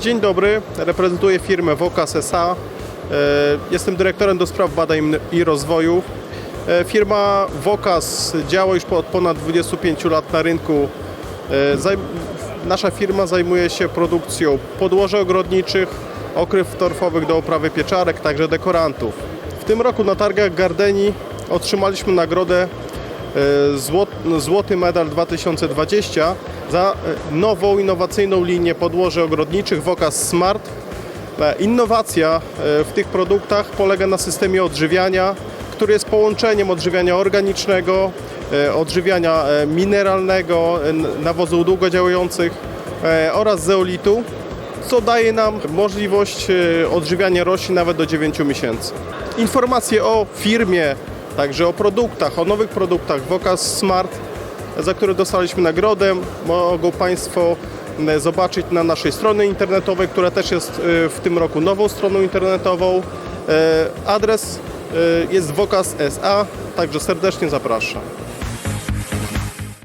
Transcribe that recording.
Dzień dobry, reprezentuję firmę Vocas S.A. E, Jestem dyrektorem do spraw badań i rozwoju. E, Firma Vocas działa już od ponad 25 lat na rynku. E, Nasza firma zajmuje się produkcją podłoży ogrodniczych, okryw torfowych do oprawy pieczarek, także dekorantów. W tym roku na targach Gardeni otrzymaliśmy nagrodę Złoty Medal 2020 za e, nową, innowacyjną linię podłoży ogrodniczych Vocas Smart. E, Innowacja e, w tych produktach polega na systemie odżywiania, który jest połączeniem odżywiania organicznego, e, odżywiania e, mineralnego, e, nawozów długodziałających e, oraz zeolitu, co daje nam możliwość e, odżywiania roślin nawet do 9 miesięcy. Informacje o firmie, także o produktach, o nowych produktach Vocas Smart za które dostaliśmy nagrodę. Mogą Państwo zobaczyć na naszej stronie internetowej, która też jest e, w tym roku nową stroną internetową. E, Adres e, jest Vocas SA, także serdecznie zapraszam.